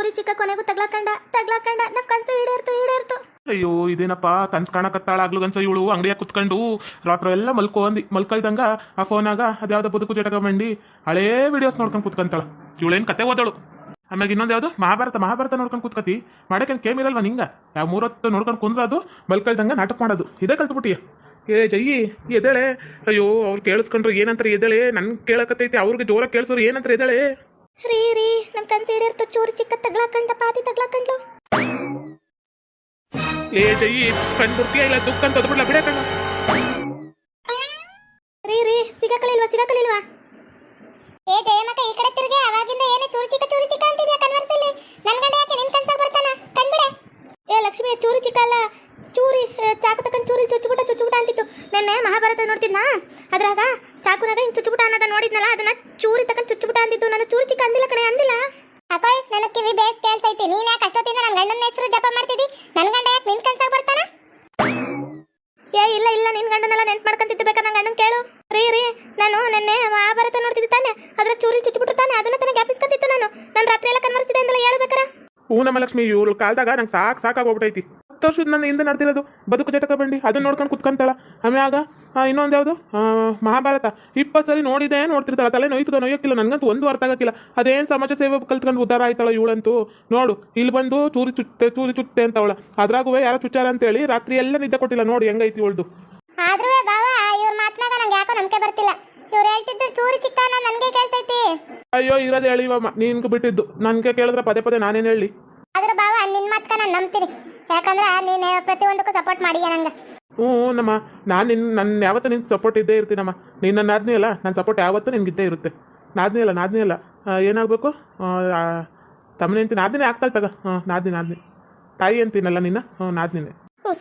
ಚೂರಿ ಚಿಕ್ಕ ಕೊನೆಗೂ ತಗ್ಲಾಕಂಡ ತಗ್ಲಾಕಂಡ ನಮ್ ಕನ್ಸು ಈಡೇರ್ತು ಈಡೇರ್ತು. ಅಯ್ಯೋ, ಇದೇನಪ್ಪ, ಕನ್ಸ್ ಕಾಣಕತ್ತಾಳ ಆಗ್ಲುಗನ್ಸ ಇವಳು, ಅಂಗಡಿಯಾಗ ಕುತ್ಕೊಂಡು, ರಾತ್ರ ಎಲ್ಲ ಮಲ್ಕೋ ಅಂದಿ, ಮಲ್ಕೊಳ್ದಂಗ ಆ ಫೋನಾಗ ಅದ್ಯಾವ್ದು ಬದುಕು ಜಟಕ ಬಂಡಿ ಹಳೇ ವಿಡಿಯೋಸ್ ನೋಡ್ಕೊಂಡು ಕುತ್ಕೊಂತಾಳ. ಇವಳೇನ್ ಕತೆ ಓದಳು. ಆಮೇಲೆ ಇನ್ನೊಂದು ಯಾವುದು, ಮಹಾಭಾರತ ಮಹಾಭಾರತ ನೋಡ್ಕೊಂಡು ಕುತ್ಕತಿ. ಮಾಡಕ್ಕೆ ಕೇಮ್ ಇರಲ್ವಾ ನಿಂಗ? ಯಾವ ಮೂರತ್ತು ನೋಡ್ಕೊಂಡು ಕುಂದ್ರದು, ಮಲ್ಕೊಳ್ದಂಗ ನಾಟಕ ಮಾಡೋದು. ಇದೇ ಕಲ್ತ್ಬಿಟ್ಟಿಯ? ಏ, ಜಯ್ಯಿ ಎದೇಳೆ ಅಯ್ಯೋ, ಅವ್ರು ಕೇಳಿಸ್ಕೊಂಡ್ರು ಏನಂತಾರೆ ಎದೇಳೆ ನನ್ ಕೇಳಕತ್ತೈತಿ, ಅವ್ರಿಗೆ ಜೋರಾಗಿ ಕೇಳಿಸೋರು ಏನಂತಾರೆ ಎದೇಳೆ ರೀ ರೀ ನಮ್ ಕನ್ಸಿ ಈಡೇರ್ತು ಚೂರಿ ಚಿಕ್ಕ ತಗ್ಲಾಕಂಡ ಪಾತಿ ತಗ್ಲಾಕಂಡ್ಲು. ಏ ಜಯಿ ಕಣ್ ಬರ್ತೀಯ ಇಲ್ಲ ದುಃಖ ಅಂತ ಅದ್ಬಿಡ್ಲ ಬಿಡ ಕಣ್ಣ. ರೀ ರೀ ಸಿಗಕಲಿಲ್ವಾ ಸಿಗಕಲಿಲ್ವಾ? ಏ ಜಯಮಕ್ಕ ಈ ಕಡೆ ತಿರುಗಿ ಅವಾಗಿಂದ ಏನೇ ಚೂರು ಚಿಕ್ಕ ಚೂರು ಚಿಕ್ಕ ಅಂತಿದ್ಯಾ ಕನ್ವರ್ಸಲ್ಲಿ ನನ್ ಗಂಡ ಯಾಕೆ ನಿನ್ ಕನ್ಸಾಗ ಬರ್ತಾನ? ಕಣ್ಬಿಡೆ. ಏ ಲಕ್ಷ್ಮಿ ಚೂರಿ ಚಿಕ್ಕ ಅಲ್ಲ ಚೂರಿ ಚಾಕ ಚಾಕು ತಕೊಂಡ್ ಚೂರಿ ಚುಚ್ಚುಬಿಟ ಚುಚ್ಚುಬಿಟ ಅಂತಿತ್ತು. ನೆನ್ನೆ ಮಹಾಭಾರತ ನೋಡ್ತಿದ್ನಾ? ಅದ್ರಾಗ ಚಾಕುನಾಗ ಹಿಂಗ್ ಚುಚ್ಚುಬಿಟ ಅನ್ನೋದ ನೋಡಿದ್ನಲ್ಲ ಅದನ್ನ ಚೂರಿ ತಕೊಂಡ್ ಚುಚ್ಚುಬಿಟ ಅಂದಿತ್ತು ನಾನು ಚೂರು ಚಿಕ್ಕ ಅಂದಿಲ್ಲ ಕಣೆ ಅಂದಿಲ್ಲ? ಅಕೋಯ್ ನನ್ನ ಕಿವಿ ಬೇಸ್ ಕೇಳ್ಸೈತಿ. ನೀನ್ ಯಾಕೆ ಅಷ್ಟೊತ್ತಿಂದ ನನ್ನ ಗಂಡನ ಹೆಸರು ಜಪ ಮಾಡ್ತಿದ್ದಿ? ನನ್ನ ಗಂಡ ಯಾಕೆ ನಿನ್ ಕನ್ಸಾಗ ಬರ್ತಾನ? ಏ ಇಲ್ಲ ಇಲ್ಲ ನಿನ್ ಗಂಡನೆಲ್ಲ ನೆನ್ಪು ಮಾಡ್ಕೊಂತಿದ್ದು ಬೇಕಾ ನನ್ನ ಗಂಡನ್ ಕೇಳು? ರೀ ರೀ ನಾನು ನೆನ್ನೆ ಮಹಾಭಾರತ ನೋಡ್ತಿದ್ದೆ ತಾನೆ. ಅದ್ರ ಚೂರಿ ಚುಚ್ಚುಬಿಟ್ಟು ತಾನೆ. ಅದನ್ನ ತಾನೆ ಜ್ಞಾಪಿಸ್ಕೊಂತಿತ್ತು ನಾನು. ನಾನು ರಾತ್ರಿ ಎಲ್ಲ ಕನ್ವರ್ಸಿದೆ ಅಂದಲ್ಲ ಹೇಳ್ಬೇಕಾರ ಹೂ ನಮ್ಮ ಲಕ್ಷ್ಮಿ ಇವ್ರ ಕಾಲದಾಗ ನಂಗೆ ಸಾಕು ಸಾಕಾಗೋಗ್ಬಿಟ್ಟೈತಿ ಹತ್ತು ವರ್ಷದ ನನ್ನ ಹಿಂದೆ ನಡೆದಿರೋದು. ಬದುಕು ಜಟಕ ಬಂಡಿ ಅದನ್ನ ನೋಡ್ಕೊಂಡು ಕುತ್ಕೊಂತಾಳ. ಆಮ್ಯಾಗ ಇನ್ನೊಂದು ಯಾವುದು? ಮಹಾಭಾರತ. ಇಪ್ಪತ್ತು ಸರಿ ನೋಡಿದೆ ನೋಡ್ತಿರ್ತಾಳೆ. ತಲೆ ನೋಯ್ತದ ನೋಯೋಕ್ಕಿಲ್ಲ ನನಗಂತೂ ಒಂದು ಅರ್ಥ ಆಗಕ್ಕಿಲ್ಲ. ಅದೇನು ಸಮಾಜ ಸೇವೆ ಕಲ್ತ್ಕೊಂಡು ಉದ್ಧಾರ ಆಯ್ತಾಳ ಇವಳಂತೂ. ನೋಡು ಇಲ್ಲಿ ಬಂದು ಚೂರಿ ಚುಟ್ಟೆ ಚೂರಿ ಚುಟ್ಟೆ ಅಂತವಳ. ಅದ್ರಾಗೂ ಯಾರು ಚುಚ್ಚಾರ ಅಂತೇಳಿ ರಾತ್ರಿ ಎಲ್ಲ ನಿದ್ದೆ ಕೊಟ್ಟಿಲ್ಲ. ನೋಡಿ ಹೆಂಗೈತಿ ಇವಳ್ದು. ಆದ್ರೂ ಬಾವ ಇವ್ರ ಮಾತ್ನಾಗ ನಂಗೆ ಯಾಕೋ ನಂಬಿಕೆ ಬರ್ತಿಲ್ಲ. ಇವ್ರು ಚೂರು ಅಯ್ಯೋ ಇರೋದು ಹೇಳಿವಮ್ಮ ನಿನ್ಗೆ ಬಿಟ್ಟಿದ್ದು. ನನಗೆ ಕೇಳಿದ್ರೆ ಪದೇ ಪದೇ ನಾನೇನು ಹೇಳಿ ಆದ್ರೂ ಬಾವ ನಿನ್ ಮಾತ್ಕ ನಾನು ನಂಬ್ತೀನಿ ಯಾಕಂದ್ರೆ ನೀನ್ ಪ್ರತಿಯೊಂದಕ್ಕೂ ಸಪೋರ್ಟ್ ಮಾಡಿ ನಂಗೆ? ಹ್ಞೂ ನಮ್ಮ. ನಾನು ನಿನ್ನ ನನ್ನ ಯಾವತ್ತೂ ನಿನ್ನ ಸಪೋರ್ಟ್ ಇದ್ದೇ ಇರ್ತೀನಮ್ಮ. ನೀನು ನನ್ನ ಆದ್ನೇ ಅಲ್ಲ ನನ್ನ ಸಪೋರ್ಟ್ ಯಾವತ್ತೂ ನಿನ್ಗಿದ್ದೇ ಇರುತ್ತೆ. ನಾದ್ನೇ ಅಲ್ಲ ನಾದ್ನೇ ಅಲ್ಲ. ಏನಾಗಬೇಕು? ತಮ್ಮನ ಅಂತೀನಿ ನಾದಿನೇ ಆಗ್ತಾಳೆ ತಗ. ಹಾಂ ನಾದ್ನಿ ನಾದ್ನಿ ತಾಯಿ ಅಂತೀನಲ್ಲ ನಿನ್ನ? ಹ್ಞೂ ನಾದ್ನಿನೇ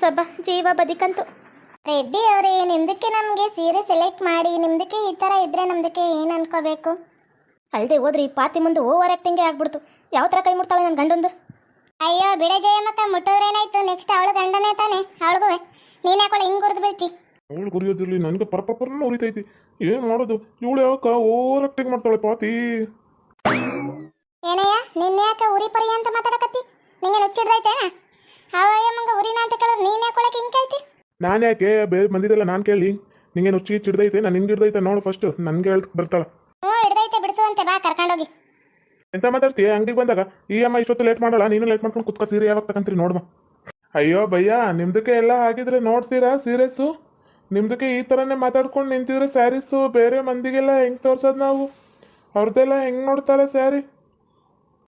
ಸಬ್ಬ ಜೀವ ಬದಿಕಂತು. ರೆಡ್ಡಿ ಅವರೇ ನಿಮ್ದಕ್ಕೆ ನಮಗೆ ಸೀರೆ ಸೆಲೆಕ್ಟ್ ಮಾಡಿ ನಿಮ್ದಕ್ಕೆ ಈ ಥರ ಇದ್ರೆ ನಮ್ದಕ್ಕೆ ಏನು ಅನ್ಕೋಬೇಕು? ಅಲ್ಲದೆ ಹೋದ್ರಿ ಪಾತಿ ಮುಂದೆ ಓವರ್ ಆಕ್ಟಿಂಗೇ ಆಗ್ಬಿಡ್ತು. ಯಾವ ಥರ ಕೈ ಮುಡ್ತಾಳೆ ನನ್ನ ಗಂಡಂದು? ಅಯ್ಯೋ ಬಿಡ ಜಯಮ್ಮಕ್ಕ ಮುಟ್ಟೋದ್ರೇನಾಯ್ತು ನೆಕ್ಸ್ಟ್ ಅವಳು ಗಂಡನೇ ತಾನೆ? ಅವಳಿಗೂ ನೀನ್ ಯಾಕೊಳ ಹಿಂಗ್ ಗುರ್ದು ಬೀಳ್ತಿ. ಅವಳು ಕುರಿಯೋದಿರ್ಲಿ ನನಗೆ ಪರಪರನ ಉರಿತೈತಿ. ಏನ್ ಮಾಡೋದು? ಇವಳು ಯಾವಕ್ಕ ಓವರ್ ಆಕ್ಟಿಂಗ್ ಮಾಡ್ತಾಳೆ ಪಾತಿ. ಏನಯ್ಯ ನಿನ್ನೆ ಯಾಕೆ ಉರಿ ಪರಿ ಅಂತ ಮಾತಾಡಕತ್ತಿ? ನಿಂಗೆ ನುಚ್ಚಿಡ್ದೈತೇನ ಅವಯ್ಯ ಮಂಗ ಉರಿನ ಅಂತ ಕೇಳಿದ್ರೆ ನೀನ್ ಹಿಂಗ್ ಕೇಳ್ತಿ? ನಾನು ಯಾಕೆ? ಬೇರೆ ಬಂದಿದ್ದಲ್ಲ ನಾನು ಕೇಳಿ. ನಿಂಗೆ ನುಚ್ಚಿ ಹಿಡ್ದೈತೆ ನಾನು ನಿನ್ಗೆ ಹಿಡ್ದೈತೆ ನೋಡು ಫಸ್ಟ್ ನನಗೆ ಹೇಳ್ ಬರ್ತಾಳೆ. ಹ್ಞೂ ಹಿಡ್ದೈತೆ ಬಿಡಿಸುವಂತೆ ಬಾ ಕರ್ಕೊಂಡೋಗಿ. ಎಂತ ಮಾತಾಡ್ತೀಯ? ಅಂಗಡಿಗೆ ಬಂದಾಗ ಈ ಅಮ್ಮ ಇಷ್ಟೊತ್ತು ಲೇಟ್ ಮಾಡಲ್ಲ ನೀನು ಲೇಟ್ ಮಾಡ್ಕೊಂಡು ಕುತ್ಕೊ ಸೀರೆ ಯಾವಾಗ ತಗಂತೀರಿ ನೋಡ್ಮ ಅಯ್ಯೋ ಭಯ್ಯ ನಿಮ್ದಕ್ಕೆ ಎಲ್ಲ ಆಗಿದ್ರೆ ನೋಡ್ತೀರಾ ಸೀರೆಸು? ನಿಮ್ದಕ್ಕೆ ಈ ಥರನೇ ಮಾತಾಡ್ಕೊಂಡು ನಿಂತಿದ್ರೆ ಸ್ಯಾರೀಸು ಬೇರೆ ಮಂದಿಗೆಲ್ಲ ಹೆಂಗೆ ತೋರ್ಸೋದು ನಾವು? ಅವ್ರದ್ದೆಲ್ಲ ಹೆಂಗೆ ನೋಡ್ತಾರೆ ಸ್ಯಾರಿ?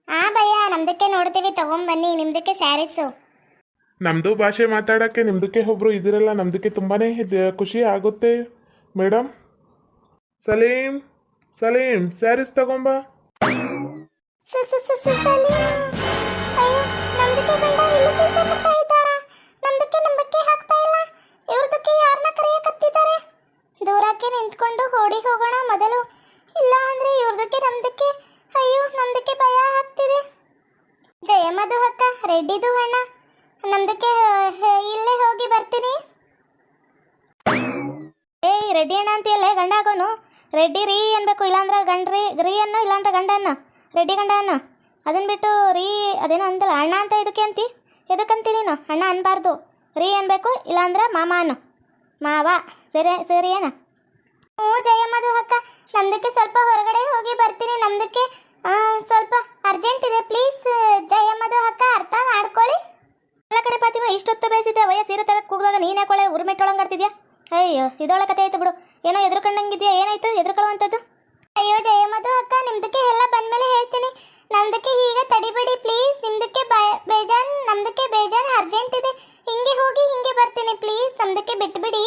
ಆ ಭಯ್ಯ ನಮ್ದಕ್ಕೆ ನೋಡ್ತೀವಿ ತಗೊಂಬನ್ನಿ ನಿಮ್ದಕ್ಕೆ ಸ್ಯಾರೀಸು. ನಮ್ಮದು ಭಾಷೆ ಮಾತಾಡೋಕ್ಕೆ ನಿಮ್ದಕ್ಕೆ ಒಬ್ಬರು ಇದಿರಲ್ಲ ನಮ್ದಕ್ಕೆ ತುಂಬಾ ಖುಷಿ ಆಗುತ್ತೆ ಮೇಡಮ್ ಸಲೀಂ ಸಲೀಂ ಸ್ಯಾರೀಸ್ ತಗೊಂಬ. ದೂರಕ್ಕೆ ನಿಂತ್ಕೊಂಡು ಓಡಿ ಹೋಗೋಣ ಮೊದಲು ಇಲ್ಲ ಅಂದ್ರೆ ಇವ್ರದಕ್ಕೆ ನಮ್ದಕ್ಕೆ ಅಯ್ಯೋ ನಮ್ದಕ್ಕೆ ಭಯ ಆಗ್ತಿದೆ ಜಯಮ್ಮದು ಅಕ್ಕ ರೆಡ್ಡಿದು ಅಣ್ಣ ನಮ್ದಕ್ಕೆ ಇಲ್ಲೇ ಹೋಗಿ ಬರ್ತೀನಿ ಏಯ್ ರೆಡ್ಡಿ ಅಣ್ಣ ಅಂತೀಯಲ್ಲ ಗಂಡ ಆಗೋನು ರೆಡ್ಡಿ ರೀ ಅನ್ಬೇಕು ಇಲ್ಲಾಂದ್ರೆ ಗಂಡ್ರಿ ರೀ ಅನ್ನೋ ಇಲ್ಲಾಂದ್ರೆ ಗಂಡ ಅನ್ನ ರೆಡ್ಡಿ ಗಂಡ ಅನ್ನ ಅದನ್ನು ಬಿಟ್ಟು ರೀ, ಅದೇನೋ ಅಂತಲ್ಲ ಅಣ್ಣ ಅಂತ ಇದಕ್ಕೆ ಅಂತಿ? ಎದಕ್ಕಂತಿ ನೀನು? ಅಣ್ಣ ಅನ್ಬಾರ್ದು. ರೀ ಅನ್ಬೇಕು, ಇಲ್ಲಾಂದ್ರೆ ಮಾಮ ಅನ್ನು. ಮಾವ, ಸರಿ ಸರಿ ಏನ ಹ್ಞೂ ಜಯಮ್ಮದು ಅಕ್ಕ. ನಮ್ದಕ್ಕೆ ಸ್ವಲ್ಪ ಹೊರಗಡೆ ಹೋಗಿ ಬರ್ತೀನಿ, ನಮ್ದಕ್ಕೆ ಸ್ವಲ್ಪ ಅರ್ಜೆಂಟ್ ಇದೆ. ಪ್ಲೀಸ್ ಜಯಮ್ಮದು ಅಕ್ಕ, ಅರ್ಥ ಮಾಡ್ಕೊಳ್ಳಿ. ಎಲ್ಲ ಕಡೆ ಪಾತಿಮ ಇಷ್ಟೊತ್ತು ಬೇಯಿಸಿದ್ದೆ ವಯ ಸೀರೆ ತರಕ್ಕೆ ಕೂಗಿದಾಗ ನೀನೇ ಕೊಳೆ ಉರ್ಮೆಟ್ಟೊಳಂಗಾಡ್ತಿದ್ಯಾ? ಅಯ್ಯೋ ಇದೊಳ ಕತೆ ಆಯ್ತು ಬಿಡು. ಏನೋ ಎದುರ್ಕೊಂಡಂಗಿದ್ಯಾ? ಏನಾಯ್ತು? ಎದುರುಕೊಳ್ಳುವಂಥದ್ದು? ಅಯ್ಯೋ ಜಯಮ್ಮದು ಅಕ್ಕ, ನಿಮ್ದಕ್ಕೆ ಎಲ್ಲ ಬಂದ್ಮೇಲೆ ಹೇಳ್ತೀನಿ ನಮ್ದಕ್ಕೆ ಈಗ ತಡಿಬೇಡಿ ಪ್ಲೀಸ್ ನಿಮ್ದಕ್ಕೆ ಬ- ಬೇಜಾನ್ ನಮ್ದಕ್ಕೆ ಬೇಜಾನ್ ಅರ್ಜೆಂಟ್ ಇದೆ ಹಿಂಗೆ ಹೋಗಿ ಹಿಂಗೆ ಬರ್ತೀನಿ ಪ್ಲೀಸ್ ನಮ್ದಕ್ಕೆ ಬಿಟ್ಬಿಡಿ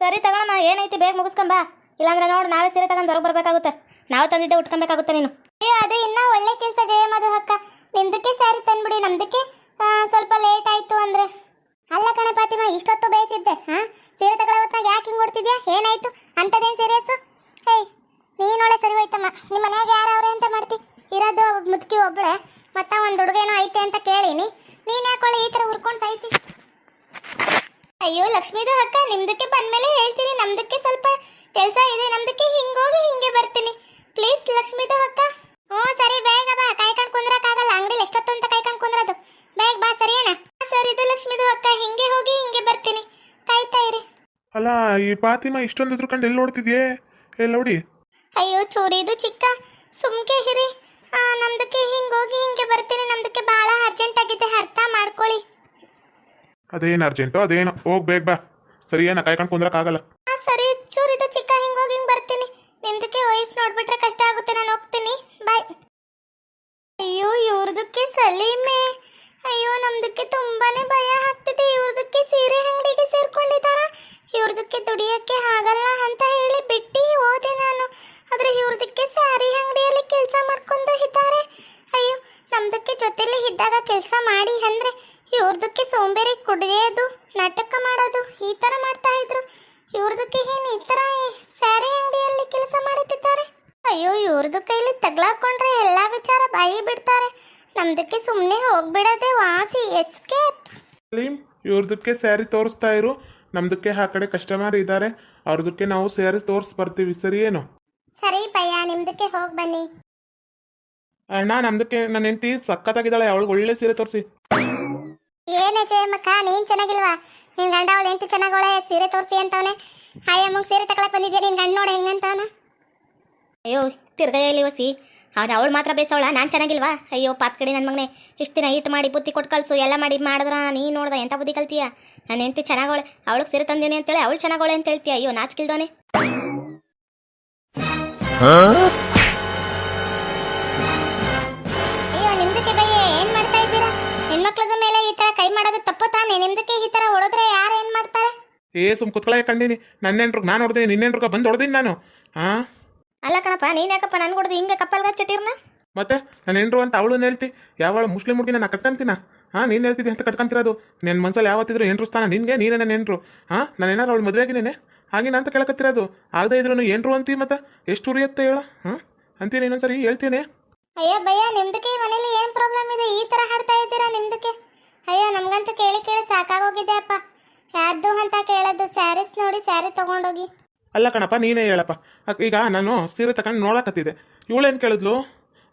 ಸರಿ ತಗೊಳಮ್ಮ ಏನೈತಿ ಬೇಗ ಮುಗಿಸ್ಕೊಂಬಾ ಇಲ್ಲಾಂದ್ರೆ ನೋಡು, ನಾವೇ ಸೀರೆ ತಗೊಂಡು ಹೊರಗೆ ಬರಬೇಕಾಗುತ್ತೆ. ನಾವು ತಂದಿದ್ದೆ ಉಟ್ಕೊಬೇಕಾಗುತ್ತೆ ನೀನು. ಅಯ್ಯೋ, ಅದು ಇನ್ನ ಒಳ್ಳೆ ಕೆಲಸ ಜಯಮ್ಮದು ಅಕ್ಕ. ನಿಮ್ದಕ್ಕೆ ಸ್ಯಾರಿ ತಂದ್ಬಿಡಿ, ನಮ್ದಕ್ಕೆ ಸ್ವಲ್ಪ ಲೇಟ್ ಆಯ್ತು ಅಂದ್ರೆ ಅಲ್ಲ ಕಣೆ ಫಾತಿಮಾ ಇಷ್ಟೊತ್ತು ಬೇಯಿಸಿದ್ದೆ ಹಾ ಸೀರೆ ತಗೊಳ್ಳೋತ್ನಾಗ ಯಾಕೆ ಹಿಂಗೆ ಕೊಡ್ತಿದ್ಯಾ ಏನಾಯ್ತು ಅಂಥದ್ದೇನು ಸೀರಿಯಸ್ಸು ಹೇಯ್ ನೀನೊಳ್ಳೆ ಸರಿ ಹೋಯ್ತಮ್ಮ ನಿಮ್ಮ ಮನ್ಯಾಗ ಯಾರವ್ರೆ ಅಂತ ಮಾಡ್ತಿ ಇರೋದು ಮುದುಕಿ ಒಬ್ಳೆ ಮತ್ತ ಒಂದು ಹುಡುಗೇನೋ ಐತೆ ಅಂತ ಕೇಳಿನಿ ನೀನ್ ಯಾಕೊಳ್ಳೆ ಈ ಥರ ಹುರ್ಕೊಂಡು ಸಾಯ್ತಿ ಅಯ್ಯೋ ಲಕ್ಷ್ಮೀದು ಅಕ್ಕ ನಿಮ್ದಕ್ಕೆ ಬಂದ್ಮೇಲೆ ಹೇಳ್ತೀನಿ ನಮ್ದಕ್ಕೆ ಸ್ವಲ್ಪ ಕೆಲಸ ಇದೆ ನಮ್ದಕ್ಕೆ ಹಿಂಗೋಗಿ ಹಿಂಗೆ ಬರ್ತೀನಿ ಪ್ಲೀಸ್ ಲಕ್ಷ್ಮೀದು ಅಕ್ಕ ಹ್ಞೂ ಸರಿ ಬೇಗ ಬಾ ಕಾಯ್ಕೊಂಡು ಕುಂದ್ರಕ್ಕಾಗಲ್ಲ ಅಂಗಡಿಲಿ ಎಷ್ಟೋ ಅಲ್ಲ ಈ ಫಾತಿಮಾ ಇಷ್ಟೊಂದು ಎದುರ್ಕೊಂಡು ಎಲ್ಲಿ ನೋಡ್ತಿದ್ಯೇ? ಎಲ್ಲಿ ನೋಡಿ? ಅಯ್ಯೋ ಚೂರಿದು ಚಿಕ್ಕ. ಸುಮ್ಕೆ ಹಿರಿ ಆ, ನಮ್ದಕ್ಕೆ ಹಿಂಗೋಗಿ ಹಿಂಗೆ ಬರ್ತೀನಿ. ನಮ್ದಕ್ಕೆ ಬಹಳ ಅರ್ಜೆಂಟ್ ಆಗಿದೆ. ಅರ್ಥ ಮಾಡ್ಕೊಳ್ಳಿ. ಅದೇನು ಅರ್ಜೆಂಟು ಅದೇನು? ಹೋಗ್ ಬೇಗ ಬಾ. ಸರಿ ಏನ ಕಾಯ್ಕೊಂಡು ಕುಂದ್ರಕ್ಕಾಗಲ್ಲ ಆ, ಸರಿ ಚೂರಿದು ಚಿಕ್ಕ ಹಿಂಗೋಗಿ ಹಿಂಗೆ ಬರ್ತೀನಿ. ನಿಮ್ದಕ್ಕೆ ವೈಫ್ ನೋಡ್ಬಿಟ್ರೆ ಕಷ್ಟ ಆಗುತ್ತೆ. ನಾನು ಹೋಗ್ತೀನಿ. ಬಾಯ್ ಅಯ್ಯೋ ಇವ್ರದಕ್ಕೆ ಸಲೀಮೆ. ಅಯ್ಯೋ, ನಮ್ದಕ್ಕೆ ತುಂಬಾನೇ ಭಯ ಆಗ್ತಿದೆ. ಇವ್ರದಕ್ಕೆ ಸೀರೆ ಅಂಗಡಿಗೆ ಸೇರ್ಕೊಂಡಿದಾರ ಇವ್ರದಕ್ಕೆ ದುಡಿಯಕ್ಕೆ ಆಗಲ್ಲ ಅಂತ ಹೇಳಿ ಬಿಟ್ಟು ಹೋದೆ ನಾನು. ಆದ್ರೆ ಇವ್ರದಕ್ಕೆ ಸ್ಯಾರಿ ಅಂಗಡಿಯಲ್ಲಿ ಕೆಲಸ ಮಾಡ್ಕೊಂಡು ಇದ್ದಾರೆ. ಅಯ್ಯೋ, ನಮ್ದಕ್ಕೆ ಜೊತೆಲಿ ಇದ್ದಾಗ ಕೆಲಸ ಮಾಡಿ ಅಂದ್ರೆ ಇವ್ರದಕ್ಕೆ ಸೋಂಬೇರಿ ಕುಡಿಯೋದು ನಾಟಕ ಮಾಡೋದು, ಈ ತರ ಮಾಡ್ತಾ ಇದ್ರು. ಇವ್ರದಕ್ಕೆ ಏನು ಈ ತರ ಸ್ಯಾರಿ ಅಂಗಡಿಯಲ್ಲಿ ಕೆಲಸ ಮಾಡುತ್ತಿದ್ದಾರೆ? ಅಯ್ಯೋ ಇವ್ರದ್ದು ಕೈಲಿ ತಗ್ಲಾಕೊಂಡ್ರೆ ಎಲ್ಲಾ ವಿಚಾರ ಬಾಯಿ ಬಿಡ್ತಾರೆ. ನಮ್ದಕ್ಕೆ ಸುಮ್ಮನೆ ಹೋಗ್ಬಿಡದೆ ವಾಸಿ ಎಸ್ಕೇಪ್ ಇವ್ರದಕ್ಕೆ ಸ್ಯಾರಿ ತೋರಿಸ್ತಾ ಇರು. ನಮ್ದಕ್ಕೆ ಆ ಕಡೆ ಕಸ್ಟಮರ್ ಇದ್ದಾರೆ ಅವ್ರದಕ್ಕೆ ನಾವು ಸ್ಯಾರಿ ತೋರಿಸ್ ಬರ್ತೀವಿ ಸರಿ ಏನು? ಸರಿ ಪಯ್ಯ ನಿಮ್ದಕ್ಕೆ ಹೋಗ್ ಬನ್ನಿ. ಅಣ್ಣ ನಮ್ದಕ್ಕೆ ನನ್ನ ಹೆಂಡತಿ ಸಕ್ಕತ್ತಾಗಿದ್ದಾಳೆ ಅವಳಿಗೆ ಒಳ್ಳೆ ಸೀರೆ ತೋರಿಸಿ. ಏನೇ ಜಯಮ್ಮಕ್ಕ ನೀನ್ ಚೆನ್ನಾಗಿಲ್ವಾ? ನಿನ್ ಗಂಡ ಅವಳು ಎಂತ ಚೆನ್ನಾಗವಳೆ ಸೀರೆ ತೋರಿಸಿ ಅಂತವನೆ. ಹಾಯಮ್ಮಂಗ್ ಸೀರೆ ತಗೊಳಕ್ ಬಂದಿದ್ಯಾ? ನಿನ್ ಗಂಡ ನೋಡ ಹೆಂಗಂತವನ ಅಯ್ಯೋ ತಿರ್ಗಯ್ಯಲ್ಲಿ ವಸಿ? ಅವ್ನು ಅವಳು ಮಾತ್ರ ಬೇಸವಳ? ನಾನು ಚೆನ್ನಾಗಿಲ್ವಾ? ಅಯ್ಯೋ ಪಾಪ ಕಡೆ ನನ್ನ ಮಗನೇ ಇಷ್ಟು ದಿನ ಇಟ್ಟು ಮಾಡಿ ಬುತ್ತಿ ಕೊಟ್ಟು ಕಳಿಸು ಎಲ್ಲ ಮಾಡಿ ಮಾಡಿದ್ರ ನೀ ನೋಡ್ದ ಎಂಥ ಬುದ್ಧಿ ಕಲ್ತೀಯ? ನನ್ನ ಹೆಂಡತಿ ಚೆನ್ನಾಗವಳೆ ಅವಳಿಗೆ ಸೀರೆ ತಂದೀನಿ ಅಂತೇಳಿ ಅವಳು ಚೆನ್ನಾಗವಳೆ ಅಂತ ಹೇಳ್ತೀಯ? ಅಯ್ಯೋ ನಾಚ್ಕಿಲ್ದೋನೆ. ಅಯ್ಯೋ ನಿಮ್ದಕ್ಕೆ ಬಯ್ಯ ಏನು ಮಾಡ್ತಾ ಇದ್ದೀರಾ? ಹೆಣ್ಮಕ್ಳದ ಮೇಲೆ ಈ ತರ ಕೈ ಮಾಡೋದು ತಪ್ಪು ತಾನೆ? ನಿಮ್ದಕ್ಕೆ ಈ ತರ ಹೊಡೆದ್ರೆ ಯಾರು ಏನು ಮಾಡ್ತಾರೆ? ಏ ಸುಮ್ ಕುತ್ಕೊಳ್ಳೆ ಕಂಡೀನಿ ನನ್ನ ಹೆಂಡ್ರಿಗೆ ನಾನು ಹೊಡೆದೀನಿ ನಿನ್ನ ಹೆಂಡ್ರಿಗೆ ಬಂದು ಹೊಡೆದೀನಿ ನಾನು. ಹಾಂ ಅಲ್ಲ ಕಣಪ್ಪ ನೀನ್ ಯಾಕಪ್ಪ ನನ್ ಕೊಡದು ಹಿಂಗೆ ಕಪ್ಪಲ್ ಚಟಿರ್ನ ಮತ್ತೆ ನನ್ನ ಏನ್ರು ಅಂತ ಅವಳು ಹೇಳ್ತಿ. ಯಾವಳ ಮುಸ್ಲಿಂ ಹುಡುಗಿ ನಾ ಕಟ್ಕಂತೀನ? ಹಾ ನೀನು ಹೇಳ್ತಿದ್ದೆ ಅಂತ ಕಟ್ಕಂತಿರೋದು. ನನ್ನ ಮನ್ಸಲ್ಲಿ ಯಾವತ್ತಿದ್ರು ಏನ್ರು ಸ್ಥಾನ ನಿನ್ಗೆ ನೀನೇ ನನ್ನ ಏನ್ರು ಹಾಂ ನಾನು ಏನಾರು ಅವಳು ಮದುವೆ ಆಗಿನೇನೆ ಹಾಗೆ ಅಂತ ಕೇಳಕತ್ತಿರೋದು. ಆಗದೆ ಇದ್ರು ಏನ್ರು ಅಂತಿ ಮತ್ತೆ? ಎಷ್ಟು ಉರಿಯತ್ತೆ ಹೇಳ. ಹಾ ಅಂತೀನಿ ಇನ್ನೊಂದ್ಸರಿ ಹೇಳ್ತೀನಿ. ಅಯ್ಯೋ ಭಯ್ಯ ನಿಮ್ದಕ್ಕೆ ಈ ಮನೇಲಿ ಏನ್ ಪ್ರಾಬ್ಲಮ್ ಇದೆ? ಈ ತರ ಹಾಡ್ತಾ ಇದ್ದೀರಾ ನಿಮ್ದಕ್ಕೆ? ಅಯ್ಯೋ ನಮ್ಗಂತೂ ಕೇಳಿ ಕೇಳಿ ಸಾಕಾಗೋಗಿದೆ ಅಪ್ಪ. ಯಾರ್ದು ಅಂತ ಕೇಳೋದು ಸ್ಯಾರೀಸ್ ನೋಡಿ ಸ್ಯಾರಿ ತಗೊಂಡೋಗಿ. ಅಲ್ಲ ಕಣಪ್ಪ, ನೀನೇ ಹೇಳಪ್ಪ. ಈಗ ನಾನು ಸೀರೆ ತಗೊಂಡು ನೋಡಕತ್ತಿದ್ದೆ. ಇವಳೇನು ಕೇಳಿದ್ಲು?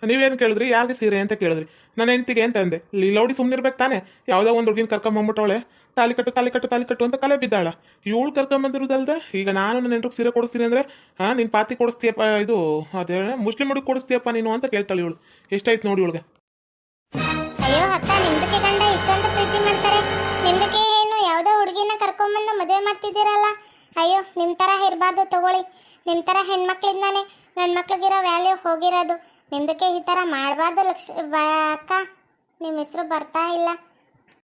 ನೀವೇನು ಕೇಳಿದ್ರಿ? ಯಾರಿಗೆ ಸೀರೆ ಅಂತ ಕೇಳಿದ್ರಿ. ನನ್ನ ಹೆಂಡತಿಗೆ ಅಂತ ಅಂದೆ. ಇಲ್ಲಿ ಲೌಡಿ ಸುಮ್ಮನಿರ್ಬೇಕು ತಾನೆ? ಯಾವುದೋ ಒಂದು ಹುಡುಗಿನ ಕರ್ಕೊಂಬಂದ್ಬಿಟ್ಟವಳೆ ತಾಲಿ ಕಟ್ಟು ತಾಲಿ ಕಟ್ಟು ತಾಲಿ ಕಟ್ಟು ಅಂತ ಕಲೆ ಬಿದ್ದಾಳ. ಇವಳು ಕರ್ಕೊಂಬಂದಿರೋದಲ್ದೆ ಈಗ ನಾನು ನನ್ನ ಹೆಂಡ್ರಿಗೆ ಸೀರೆ ಕೊಡಿಸ್ತೀನಿ ಅಂದರೆ ಹಾಂ ನಿನ್ನ ಪಾತಿ ಕೊಡಿಸ್ತೀಯಪ್ಪ, ಇದು, ಅದೇ, ಮುಸ್ಲಿಂ ಹುಡುಗಿ ಕೊಡಿಸ್ತೀಯಪ್ಪ ನೀನು ಅಂತ ಕೇಳ್ತಾಳೆ ಇವಳು. ಎಷ್ಟಾಯ್ತು ನೋಡಿ ಇವಳಿಗೆ. ಅಯ್ಯೋ ಅಕ್ಕ ನಿಮ್ದಕ್ಕೆ ಗಂಡ ಇಷ್ಟೊಂದು ಪ್ರೀತಿ ಮಾಡ್ತಾರೆ. ಏನು, ಯಾವುದೋ ಹುಡುಗಿನ ಕರ್ಕೊಂಬಂದು ಮದುವೆ ಮಾಡ್ತಿದ್ದೀರಲ್ಲ. ಅಯ್ಯೋ ನಿಮ್ಮ ಥರ ಇರಬಾರ್ದು ತಗೊಳ್ಳಿ. ನಿಮ್ಮ ಥರ ಹೆಣ್ಮಕ್ಳಿಂದಾನೆ ಗಂಡು ಮಕ್ಳಿಗಿರೋ ವ್ಯಾಲ್ಯೂ ಹೋಗಿರೋದು. ನಿಮ್ದಕ್ಕೆ ಈ ಥರ ಮಾಡಬಾರ್ದು ಲಕ್ಷ ಅಕ್ಕ. ನಿಮ್ಮ ಹೆಸರು ಬರ್ತಾ ಇಲ್ಲ.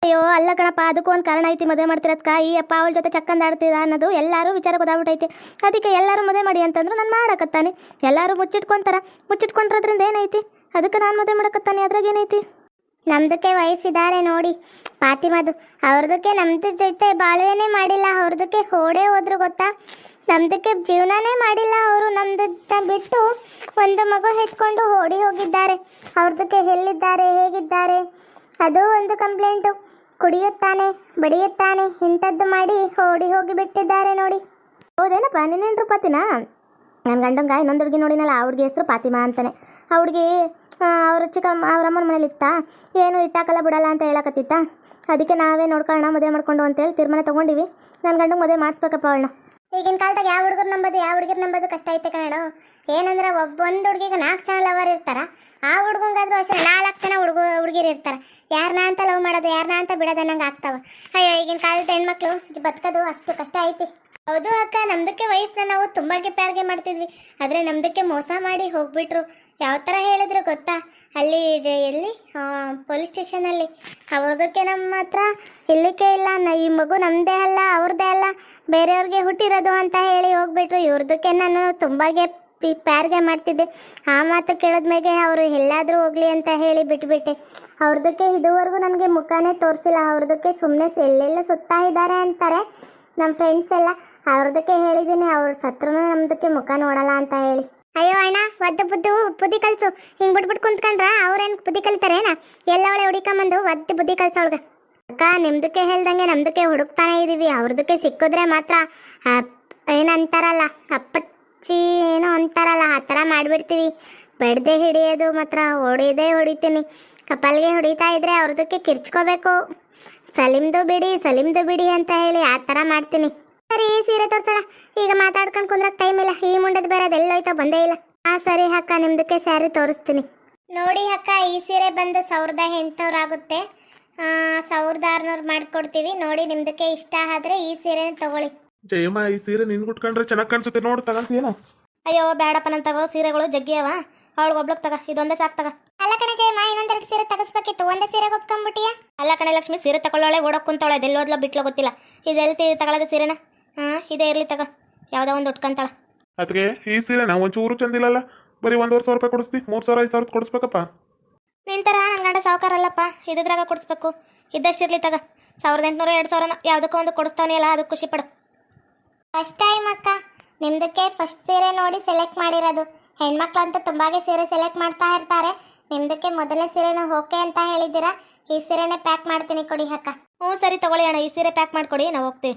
ಅಯ್ಯೋ, ಅಲ್ಲ ಕಣಪ್ಪ, ಅದಕ್ಕೂ ಒಂದು ಕಾರಣ ಐತಿ ಮದುವೆ ಮಾಡ್ತಿರೋದ್ಕ. ಈ ಅಪ್ಪ ಅವಳ ಜೊತೆ ಚಕ್ಕಂದ ಆಡ್ತಿದ ಅನ್ನೋದು ಎಲ್ಲರೂ ವಿಚಾರ ಗೊತ್ತಾಗ್ಬಿಟ್ಟೈತಿ. ಅದಕ್ಕೆ ಎಲ್ಲರೂ ಮದುವೆ ಮಾಡಿ ಅಂತಂದ್ರೆ ನಾನು ಮಾಡಕತ್ತಾನೆ. ಎಲ್ಲರೂ ಮುಚ್ಚಿಟ್ಕೊಂತಾರ. ಮುಚ್ಚಿಟ್ಕೊಂಡಿರೋದ್ರಿಂದ ಏನೈತಿ? ಅದಕ್ಕೆ ನಾನು ಮದುವೆ ಮಾಡಕತ್ತಾನೆ, ಅದ್ರಾಗ ಏನೈತಿ? ನಮ್ದಕ್ಕೆ ವೈಫ್ ಇದ್ದಾರೆ ನೋಡಿ. ಪಾತಿಮದು ಅವ್ರದಕ್ಕೆ ನಮ್ದು ಜೊತೆ ಬಾಳ್ವೆನೇ ಮಾಡಿಲ್ಲ. ಅವ್ರದಕ್ಕೆ ಓಡೇ ಹೋದ್ರು ಗೊತ್ತಾ? ನಮ್ದಕ್ಕೆ ಜೀವನನೇ ಮಾಡಿಲ್ಲ ಅವರು. ನಮ್ದು ಬಿಟ್ಟು ಒಂದು ಮಗು ಹೆತ್ಕೊಂಡು ಓಡಿ ಹೋಗಿದ್ದಾರೆ. ಅವ್ರದಕ್ಕೆ ಎಲ್ಲಿದ್ದಾರೆ, ಹೇಗಿದ್ದಾರೆ? ಅದು ಒಂದು ಕಂಪ್ಲೇಂಟು ಕುಡಿಯುತ್ತಾನೆ, ಬಡಿಯುತ್ತಾನೆ, ಇಂಥದ್ದು ಮಾಡಿ ಓಡಿ ಹೋಗಿ ಬಿಟ್ಟಿದ್ದಾರೆ ನೋಡಿ. ಹೌದೇನಪ್ಪ? ನಿನ್ನೇನು ಪಾತಿನಾ? ನನ್ನ ಗಂಡಂಗ ಇನ್ನೊಂದು ಹುಡುಗಿ ನೋಡಿನಲ್ಲ, ಆ ಹುಡುಗಿ ಹೆಸರು ಪಾತಿಮಾ ಅಂತಾನೆ. ಆ ಹುಡುಗಿ ಅವ್ರ ಚಿಕ್ಕಮ್ಮ, ಅವ್ರ ಅಮ್ಮನ ಮನೇಲಿ ಇತ್ತಾ ಏನು ಇಟ್ಟಾಕಲ್ಲ ಬಿಡಲ್ಲ ಅಂತ ಹೇಳಕತ್ತಿತ್ತ? ಅದಕ್ಕೆ ನಾವೇ ನೋಡ್ಕೊಳ್ಳೋಣ, ಮದುವೆ ಮಾಡ್ಕೊಂಡು ಅಂತೇಳಿ ತೀರ್ಮಾನ ತೊಗೊಂಡಿವಿ. ನನ್ನ ಗಂಡಗೆ ಮದುವೆ ಮಾಡಿಸ್ಬೇಕಪ್ಪ ಅವಳನ್ನ. ಈಗಿನ ಕಾಲದಾಗ ಯಾವ ಹುಡುಗರು ನಂಬೋದು, ಯಾವ ಹುಡುಗರು ನಂಬೋದು ಕಷ್ಟ ಐತೆ ಕಣೋ ಏನಂದ್ರೆ ಒಬ್ಬ ಒಂದು ಹುಡುಗಿಗೆ ನಾಲ್ಕು ಜನ ಲವರ್ ಇರ್ತಾರ. ಆ ಹುಡುಗಂಗಾದ್ರೂ ಅಷ್ಟೇ ನಾಲ್ಕು ಜನ ಹುಡುಗ, ಹುಡುಗಿರು ಇರ್ತಾರ. ಯಾರನ್ನ ಅಂತ ಲವ್ ಮಾಡೋದು ಯಾರನ್ನ ಅಂತ ಬಿಡೋದು ನಂಗೆ ಆಗ್ತಾವ. ಅಯ್ಯೋ, ಈಗಿನ ಕಾಲದ ಹೆಣ್ಮಕ್ಳು ಬದುಕೋದು ಅಷ್ಟು ಕಷ್ಟ ಐತಿ. ಹೌದು ಅಕ್ಕ, ನಮ್ದಕ್ಕೆ ವೈಫ್ನ ನಾವು ತುಂಬಾಗೆ ಪ್ಯಾರ್ಗೆ ಮಾಡ್ತಿದ್ವಿ. ಆದರೆ ನಮ್ದಕ್ಕೆ ಮೋಸ ಮಾಡಿ ಹೋಗ್ಬಿಟ್ರು. ಯಾವ ಥರ ಹೇಳಿದ್ರು ಗೊತ್ತಾ? ಅಲ್ಲಿ ಎಲ್ಲಿ? ಪೊಲೀಸ್ ಸ್ಟೇಷನಲ್ಲಿ. ಅವ್ರದಕ್ಕೆ ನಮ್ಮ ಹತ್ರ ಇಲ್ಲಿಕ್ಕೆ ಇಲ್ಲ. ಈ ಮಗು ನಮ್ಮದೇ ಅಲ್ಲ ಅವ್ರದ್ದೇ ಅಲ್ಲ. ಬೇರೆಯವ್ರಿಗೆ ಹುಟ್ಟಿರೋದು ಅಂತ ಹೇಳಿ ಹೋಗ್ಬಿಟ್ರು. ಇವ್ರದಕ್ಕೆ ನಾನು ತುಂಬಾಗೆ ಪ್ಯಾರ್ಗೆ ಮಾಡ್ತಿದ್ದೆ. ಆ ಮಾತು ಕೇಳಿದ್ಮೇಲೆ ಅವರು ಎಲ್ಲಾದರೂ ಹೋಗ್ಲಿ ಅಂತ ಹೇಳಿ ಬಿಟ್ಬಿಟ್ಟೆ. ಅವ್ರದಕ್ಕೆ ಇದುವರೆಗೂ ನನಗೆ ಮುಖಾನೇ ತೋರಿಸಿಲ್ಲ. ಅವ್ರದಕ್ಕೆ ಸುಮ್ಮನೆ ಎಲ್ಲೆಲ್ಲ ಸುತ್ತಾ ಇದ್ದಾರೆ ಅಂತಾರೆ. ನಮ್ಮ ಫ್ರೆಂಡ್ಸ್ ಎಲ್ಲ. ಅವ್ರದಕ್ಕೆ ಹೇಳಿದ್ದೀನಿ ಅವ್ರ ಸತ್ರು ನಮ್ದಕ್ಕೆ ಮುಖ ನೋಡಲ್ಲ ಅಂತ ಹೇಳಿ. ಅಯ್ಯೋ ಅಣ್ಣ ಒದ್ದು ಬುದ್ದು ಬುದ್ಧಿ ಕಲ್ಸು. ಹಿಂಗ್ ಬಿಟ್ಬಿಟ್ಟು ಕುಂತ್ಕೊಂಡ್ರ ಅವ್ರೇನ್ ಬುದ್ಧಿ ಕಲಿತಾರೇನ? ಎಲ್ಲ ಅವಳೆ ಹುಡಿಕೊಂಬಂದು ಒದ್ದು ಬುದ್ಧಿ ಕಲ್ಸೋಳ್ಗ ಅಕ್ಕ ನಿಮ್ದಕ್ಕೆ ಹೇಳ್ದಂಗೆ ನಮ್ದಕ್ಕೆ ಹುಡುಕ್ತಾನೆ ಇದೀವಿ. ಅವ್ರದಕ್ಕೆ ಸಿಕ್ಕಿದ್ರೆ ಮಾತ್ರ ಏನಂತಾರಲ್ಲ ಅಪ್ಪಚ್ಚಿ ಏನೋ ಅಂತಾರಲ್ಲ ಆ ಥರ ಮಾಡಿಬಿಡ್ತೀವಿ. ಬೆಡ್ದೆ ಹಿಡಿಯೋದು ಮಾತ್ರ ಹೊಡಿದೇ ಹೊಡಿತೀನಿ. ಕಪಲ್ಗೆ ಹೊಡಿತಾ ಇದ್ರೆ ಅವ್ರದಕ್ಕೆ ಕಿರ್ಚ್ಕೋಬೇಕು. ಸಲೀಮ್ದು ಬಿಡಿ ಸಲೀಮ್ದು ಬಿಡಿ ಅಂತ ಹೇಳಿ ಆ ಥರ ಮಾಡ್ತೀನಿ. ಸರಿ ಈ ಸೀರೆ ತೋರ್ಸೋಣ. ಈಗ ಮಾತಾಡ್ಕೊಂಡು ಕುಂದ್ರಕ್ ಟೈಮ್ ಇಲ್ಲ. ಈ ಮುಂಡದ್ ಬೇರೆ ಅದೆಲ್ಲೋಯ್ತಾ ಬಂದೇ ಇಲ್ಲ. ಆ ಸರಿ ಅಕ್ಕ ನಿಮ್ದಕ್ಕೆ ಸ್ಯಾರಿ ತೋರಿಸ್ತೀನಿ. ನೋಡಿ ಅಕ್ಕ ಈ ಸೀರೆ ಬಂದು ಸಾವಿರದ ಎಂಟುನೂರು ಆಗುತ್ತೆ. ಆ, ಸಾವಿರದ ಆರುನೂರು ಮಾಡ್ಕೊಡ್ತೀವಿ. ನೋಡಿ ನಿಮ್ದಕ್ಕೆ ಇಷ್ಟ ಆದ್ರೆ ಈ ಸೀರೆ ತಗೊಳ್ಳಿ. ಜಯಮ್ಮ ಈ ಸೀರೆ ನಿನ್ ಉಟ್ಕೊಂಡ್ರೆ ಚೆನ್ನಾಗಿ ಕಾಣಿಸುತ್ತೆ. ನೋಡು ತಗೊಂತೀಯನ ಅಯ್ಯೋ ಬೇಡಪ್ಪ ನನ್ ತಗೋ. ಸೀರೆಗಳು ಜಗ್ಗಿ ಅವ. ಅವಳಿಗೆ ಒಬ್ಳಕ್ ತಗ. ಇದೊಂದೇ ಸಾಕ್ ತಗ. ಅಲ್ಲ ಕಣೆ ಜಯಮ್ಮ ಇನ್ನೊಂದೆರಡು ಸೀರೆ ತಗಸ್ಬೇಕಿತ್ತು. ಒಂದೇ ಸೀರೆ ಒಪ್ಕೊಂಡ್ಬಿಟ್ಟಿಯಾ ಅಲ್ಲ ಕಣೆ ಲಕ್ಷ್ಮಿ ಸೀರೆ ತಗೊಳ್ಳೋಳೆ ಓಡೋಕ್ ಕುಂತಾಳೆ ಅದೆಲ್ಲೋದ್ಲ ಬಿಟ್ಲೋ ಗೊತ್ತಿಲ್ಲ. ಇದೆಲ್ಲ ತಗೊಳ್ಳೋದು ಸೀರೆನ? ಹಾಂ ಇದೇ ಇರಲಿ ತಗ. ಯಾವುದೋ ಒಂದು ಉಟ್ಕೊಂತಾಳ. ಅದಕ್ಕೆ ಈ ಸೀರೆ ನಾವು ಒಂಚೂರು ಚಂದಿಲ್ಲಲ್ಲ? ಬರೀ ಒಂದೂವರೆ ಸಾವಿರ ರೂಪಾಯಿ ಕೊಡಿಸ್ತಿ ಮೂರು ಸಾವಿರ ಐದು ಸಾವಿರ ಕೊಡಿಸ್ಬೇಕಪ್ಪ. ನಿಂತರ ನನ್ನ ಗಂಡ ಸಾವುಕಾರ ಅಲ್ಲಪ್ಪ ಇದ್ರಾಗ ಕೊಡಿಸ್ಬೇಕು ಇದ್ದಷ್ಟಿರ್ಲಿ ತಗ. ಸಾವಿರದ ಎಂಟುನೂರ ಎರಡು ಸಾವಿರನ ಯಾವುದಕ್ಕೋ ಒಂದು ಕೊಡಿಸ್ತಾನೆ ಅಲ್ಲ ಅದಕ್ಕೆ ಖುಷಿ ಪಡು. ಫಸ್ಟ್ ಟೈಮ್ ಅಕ್ಕ. ನಿಮ್ದಕ್ಕೆ ಫಸ್ಟ್ ಸೀರೆ ನೋಡಿ ಸೆಲೆಕ್ಟ್ ಮಾಡಿರೋದು. ಹೆಣ್ಮಕ್ಳಂತೂ ತುಂಬಾಗೆ ಸೀರೆ ಸೆಲೆಕ್ಟ್ ಮಾಡ್ತಾ ಇರ್ತಾರೆ. ನಿಮ್ದಕ್ಕೆ ಮೊದಲನೇ ಸೀರೆನ ಓಕೆ ಅಂತ ಹೇಳಿದ್ದೀರಾ? ಈ ಸೀರೆನೇ ಪ್ಯಾಕ್ ಮಾಡ್ತೀನಿ ಕೊಡಿ ಅಕ್ಕ. ಹ್ಞೂ ಸರಿ ತಗೊಳ್ಳಿ ಅಣ್ಣ. ಈ ಸೀರೆ ಪ್ಯಾಕ್ ಮಾಡಿಕೊಡಿ ನಾವು ಹೋಗ್ತೀವಿ.